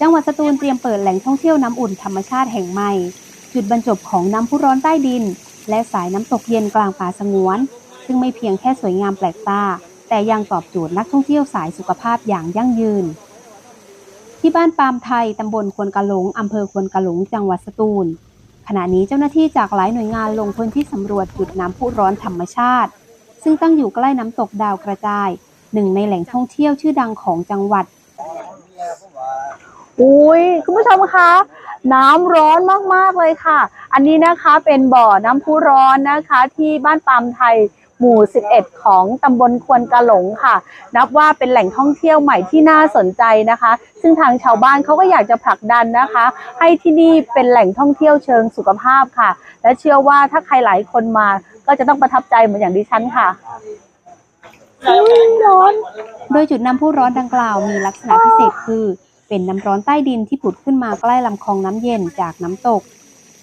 จังหวัดสตูลเตรียมเปิดแหล่งท่องเที่ยวน้ำอุ่นธรรมชาติแห่งใหม่ จุดบรรจบของน้ำพุร้อนใต้ดิน และสายน้ำตกเย็นกลางป่าสงวน ซึ่งไม่เพียงแค่สวยงามแปลกตา แต่ยังตอบโจทย์นักท่องเที่ยวสายสุขภาพอย่างยั่งยืน ที่บ้านปามไทยตำบลควนกะหลงอำเภอควนกะหลง จังหวัดสตูล ขณะนี้เจ้าหน้าที่จากหลายหน่วยงานลงพื้นที่สำรวจจุดน้ำพุร้อนธรรมชาติ ซึ่งตั้งอยู่ใกล้น้ำตกดาวกระจายหนึ่งในแหล่งท่องเที่ยวชื่อดังของจังหวัด อุ้ยคุณผู้ชมคะน้ำร้อนมากๆเลยค่ะ อันนี้นะคะเป็นบ่อน้ำพุร้อนนะคะ ที่บ้านปามไทยหมู่ 11 ของตำบลควนกะหลงค่ะ นับว่าเป็นแหล่งท่องเที่ยวใหม่ที่น่าสนใจนะคะ ซึ่งทางชาวบ้านเขาก็อยากจะผลักดันนะคะ ให้ที่นี่เป็นแหล่งท่องเที่ยวเชิงสุขภาพค่ะ และเชื่อว่าถ้าใครหลายคนมาก็จะต้องประทับใจเหมือนอย่างดิฉันค่ะอุ๊ยร้อน โดยจุดน้ำพุร้อนดังกล่าวมีลักษณะพิเศษคือ เป็นน้ำร้อนใต้ดินที่ผุดขึ้นมาใกล้ลำคลองน้ำเย็นจากน้ำตก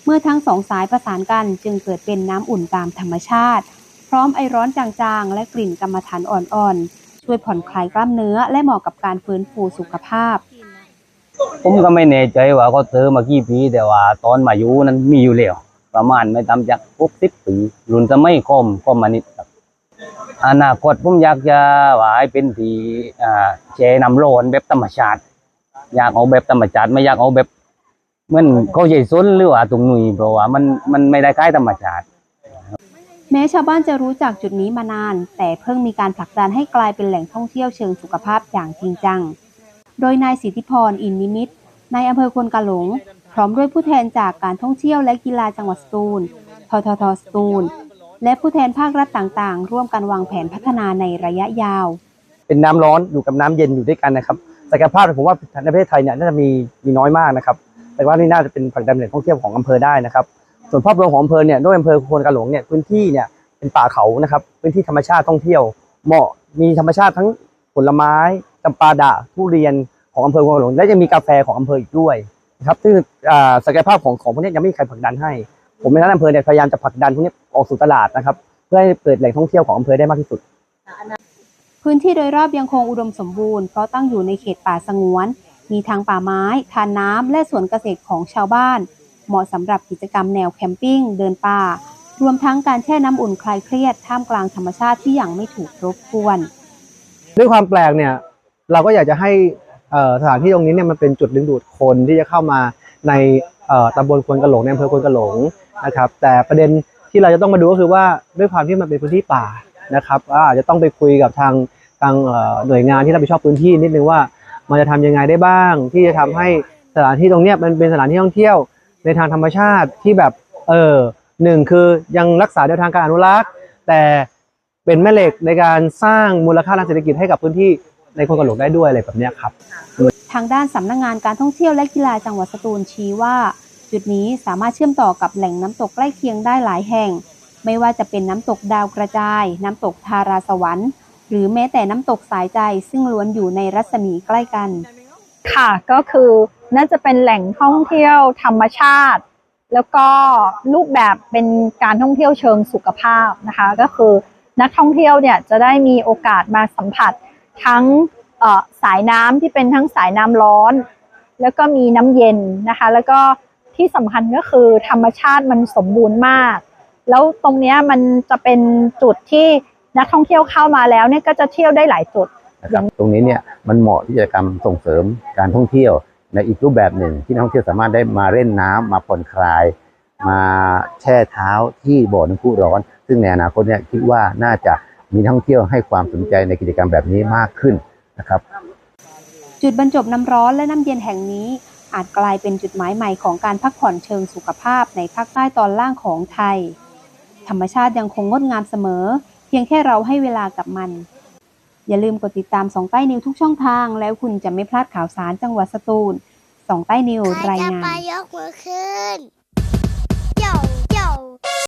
เมื่อทั้งสองสายประสานกันจึงเกิดเป็นน้ำอุ่นตามธรรมชาติ พร้อมไอร้อนจางๆ และกลิ่นกรรมฐานอ่อนๆ ช่วยผ่อนคลายกล้ามเนื้อและเหมาะกับการฟื้นฟูสุขภาพ ผมก็ไม่แน่ใจว่าเขาซื้อมากี่ปีแต่ว่าตอนมาอยู่นั้นมีอยู่แล้วประมาณไม่ต่ำจากหกสิบปีรุ่นสมัยคมคมมานิดครับอนาคตผมอยากจะว่าให้เป็นที่แช่น้ำร้อนแบบธรรมชาติ อยากเอาแบบธรรมชาติไม่อยากเอาแบบเหมือนเขาใหญ่ซนหรือว่าตรงนุยเพราะว่ามันมันไม่ได้คล้ายธรรมชาติแม้ชาวบ้านจะรู้จักจุดนี้มานาน แต่เพิ่งมีการผลักดันให้กลายเป็นแหล่งท่องเที่ยวเชิงสุขภาพอย่างจริงจัง โดยนายสิทธิพรอินนิมิตรนายอำเภอควนกาหลง พร้อมด้วยผู้แทนจากการท่องเที่ยวและกีฬาจังหวัดสตูล ทททสตูล และผู้แทนภาครัฐต่างๆ ร่วมกันวางแผนพัฒนาในระยะยาว เป็นน้ำร้อนอยู่กับน้ำเย็นอยู่ด้วยกันนะครับ ศักยภาพผมว่าในประเทศไทยเนี่ยน่าจะมีมีน้อยมากนะครับ แต่ว่านี่น่าจะเป็นผลักดันแหล่งท่องเที่ยวของอำเภอได้นะครับ ส่วนภาพรวมของอำเภอเนี่ยด้วยอำเภอโคนกระหลงเนี่ยพื้นที่เนี่ยเป็นป่าเขานะครับ พื้นที่ธรรมชาติท่องเที่ยว เหมาะมีธรรมชาติทั้งผลไม้จำปาดะทุเรียนของอำเภอโคนกระหลงและยังมีกาแฟของอำเภออีกด้วยนะครับซึ่งอ่าศักยภาพของของพวกนี้ยังไม่มีใครผลักดันให้ ผมในฐานะอำเภอเนี่ยพยายามจะผลักดันพวกนี้ออกสู่ตลาดนะครับ เพื่อให้เปิดแหล่งท่องเที่ยวของอำเภอได้มากที่สุด พื้นที่โดยรอบยังคงอุดมสมบูรณ์เพราะตั้งอยู่ในเขตป่าสงวน มีทั้งป่าไม้ ทานน้ำ และสวนเกษตรของชาวบ้าน เหมาะสำหรับกิจกรรมแนวแคมปิ้ง เดินป่า รวมทั้งการแช่น้ำอุ่นคลายเครียด ท่ามกลางธรรมชาติที่ยังไม่ถูกรบกวน ด้วยความแปลกเนี่ยเราก็อยากจะให้สถานที่ตรงนี้เนี่ยมันเป็นจุดดึงดูดคนที่จะเข้ามาในตำบลควนกระโหลงในอำเภอควนกระโหลงนะครับ แต่ประเด็นที่เราจะต้องมาดูก็คือว่าด้วยความที่มันเป็นพื้นที่ป่า นะครับอาจจะต้องไปคุยกับทางทางหน่วยงานที่รับผิดชอบพื้นที่นิดนึงว่า มันจะทำยังไงได้บ้าง ที่จะทำให้สถานที่ตรงเนี้ยมันเป็นสถานที่ท่องเที่ยวในทางธรรมชาติที่แบบเออหนึ่งคือยังรักษาแนวทางการอนุรักษ์ แต่เป็นแม่เหล็กในการสร้างมูลค่าทางเศรษฐกิจให้กับพื้นที่ในโคนกระโหลกได้ด้วยอะไรแบบนี้ครับ ทางด้านสำนักงงานการท่องเที่ยวและกีฬาจังหวัดสตูลชี้ว่า จุดนี้สามารถเชื่อมต่อกับแหล่งน้ำตกใกล้เคียงได้หลายแห่ง ไม่ว่าจะเป็นน้ำตกดาวกระจาย น้ำตกทาราสวรรค์ หรือแม้แต่น้ำตกสายใจซึ่งล้วนอยู่ในรัศมีใกล้กัน ค่ะก็คือน่าจะเป็นแหล่งท่องเที่ยวธรรมชาติ แล้วก็รูปแบบเป็นการท่องเที่ยวเชิงสุขภาพนะคะ ก็คือนักท่องเที่ยวเนี่ยจะได้มีโอกาสมาสัมผัสทั้งสายน้ำที่เป็นทั้งสายน้ำร้อน แล้วก็มีน้ำเย็นนะคะ แล้วก็ที่สำคัญก็คือธรรมชาติมันสมบูรณ์มาก แล้วตรงเนี้ยมันจะเป็นจุดที่นักท่องเที่ยวเข้ามาแล้วเนี่ยก็จะเที่ยวได้หลายจุดนะครับตรงนี้เนี่ยมันเหมาะที่จะทำส่งเสริมการท่องเที่ยวในอีกรูปแบบหนึ่ง ที่นักท่องเที่ยวสามารถได้มาเล่นน้ำมาผ่อนคลาย มาแช่เท้าที่บ่อน้ำพุร้อน ซึ่งในอนาคตเนี่ยคิดว่าน่าจะมีนักท่องเที่ยวให้ความสนใจในกิจกรรมแบบนี้มากขึ้นนะครับ จุดบรรจบน้ำร้อนและน้ำเย็นแห่งนี้ อาจกลายเป็นจุดหมายใหม่ของการพักผ่อนเชิงสุขภาพในภาคใต้ตอนล่างของไทย ธรรมชาติยังคงงดงามเสมอ เพียงแค่เราให้เวลากับมัน อย่าลืมกดติดตามสองใต้นิวทุกช่องทาง แล้วคุณจะไม่พลาดข่าวสารจังหวัดสตูลสองใต้นิวรายงานไปยกมือขึ้น